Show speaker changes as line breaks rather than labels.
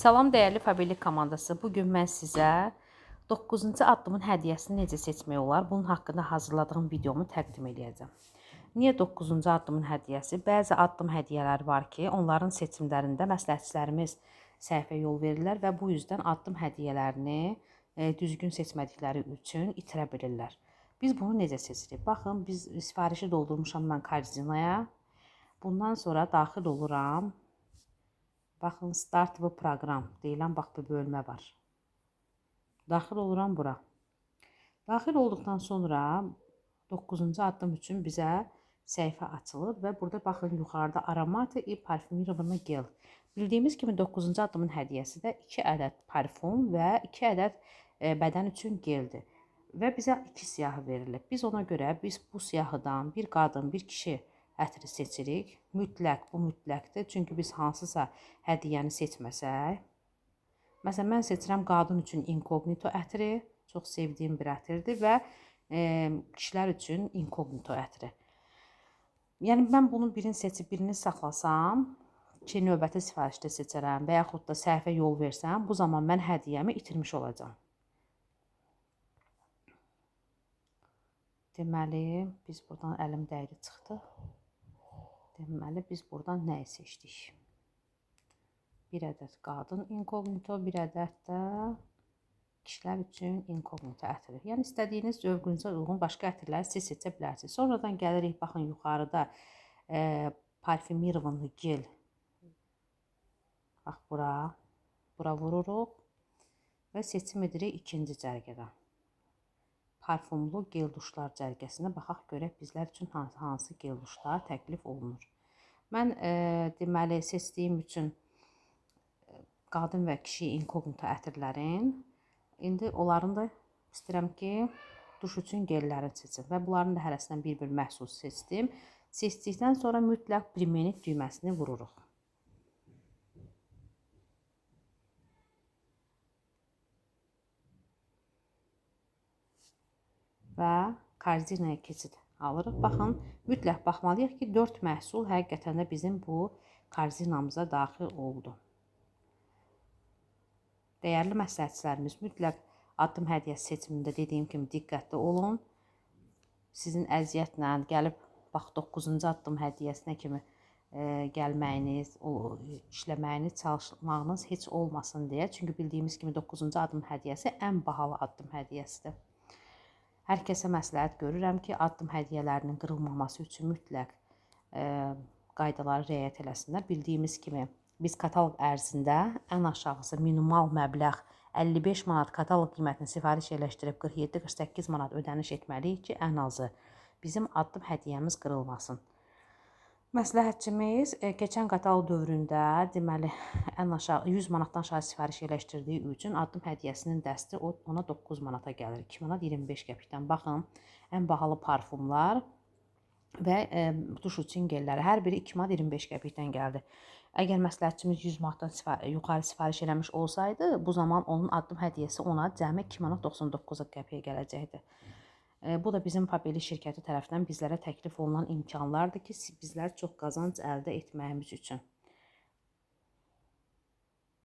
Salam dəyərli Fabrik komandası. Bu gün mən sizə 9-cu addımın hədiyyəsini necə seçmək olar, bunun haqqında hazırladığım videomu təqdim edəcəm. Niyə 9-cu addımın hədiyyəsi? Bəzi addım hədiyyələri var ki, onların seçimlərində məsləhətçilərimiz səhvə yol verirlər və bu yüzdən addım hədiyyələrini e, düzgün seçmədikləri üçün itirə bilirlər. Biz bunu necə seçirik? Baxın, biz sifarişi doldurmuşam mən korzinaya. Bundan sonra daxil oluram. Baxın, start və proqram deyilən bax bu bölmə var. Daxil oluram bura. Daxil olduqdan sonra 9-cu addım üçün bizə səhifə açılır və burada baxın yuxarıda aromatı i parfümirovanı gel. Bildiyimiz kimi 9-cu addımın hədiyyəsi də 2 ədəd parfum və 2 ədəd e, bədən üçün geldir və bizə iki siyahı verilib. Biz ona görə biz bu siyahıdan bir qadın, bir kişi ətri seçirik. Mütləq bu mütləqdir. Çünki biz hansısa hədiyyəni seçməsək, məsələn mən seçirəm qadın üçün inkognito ətri, çox sevdiyim bir ətirdir və e, kişilər üçün inkognito ətri. Yəni mən bunun birini seçib birini saxlasam, ki növbəti sifarişdə seçərəm və yaxud da səhvə yol versəm, bu zaman mən hədiyyəmi itirmiş olacağam. Deməli, biz buradan əlim dəydi çıxdı. Deməli, biz buradan nəyi seçdik? Bir ədəd qadın inkognito, bir ədəd də kişilər üçün inkognito ətri. Yəni, istədiyiniz zövqünüzə uyğun başqa ətirləri siz seçə bilərsiniz. Sonradan gəlirik, baxın, yuxarıda e, parfümirovanlı gel. Bax, bura. Bura vururuq və seçim edirik ikinci cərgədən. Parfumlu gel duşlar cərgəsinə baxaq görək bizlər üçün hansı, hansı gel duşlar təklif olunur. Mən e, deməli seçdiyim üçün e, qadın və kişi inkognito ətirlərin indi onların da istəyirəm ki, duş üçün gellərini seçim və bunların da hərəsindən bir-bir məhsul seçdim. Seçdikdən sonra mütləq primenik düyməsini vururuq. Və korzinaya keçid alırıq. Baxın, mütləq baxmalıyıq ki, 4 məhsul həqiqətən də bizim bu korzinamıza daxil oldu. Dəyərli məsləhətçilərimiz, mütləq addım hədiyyəsi seçimində dediyim kimi diqqətli olun. Sizin əziyyətlə gəlib bax 9-cu addım hədiyyəsinə kimi e, gəlməyiniz, o işləməyiniz, çalışmağınız heç olmasın deyə. Çünki bildiyimiz kimi 9-cu addım hədiyyəsi ən bahalı addım hədiyyəsidir. Hər kəsə məsləhət görürəm ki, addım hədiyyələrinin qırılmaması üçün mütləq e, qaydalara riayət eləsinlər. Bildiyimiz kimi biz kataloq ərzində ən aşağısı minimal məbləğ 55 manat kataloq qiymətini sifariş eləşdirib 47-48 manat ödəniş etməliyik ki, ən azı bizim addım hədiyyəmiz qırılmasın. Məsləhətçimiz e, keçən qatal dövründə deməli ən aşağı 100 manatdan aşağı sifariş eləşdirdiyi üçün addım hədiyyəsinin dəsti ona 9 manata gəlir. 2 manat 25 qəpikdən. Baxın, ən bahalı parfumlar və e, duş üçün gelləri hər biri 2 manat 25 qəpikdən gəldi. Əgər məsləhətçimiz 100 manatdan sifar yuxarı sifariş eləmiş olsaydı, bu zaman onun addım hədiyyəsi ona cəmi 2 manat 99 qəpiyə gələcəkdi. Bu da bizim Papeli şirkəti tərəfindən bizlərə təklif olunan imkanlardır ki, bizlər çox qazanc əldə etməyimiz üçün.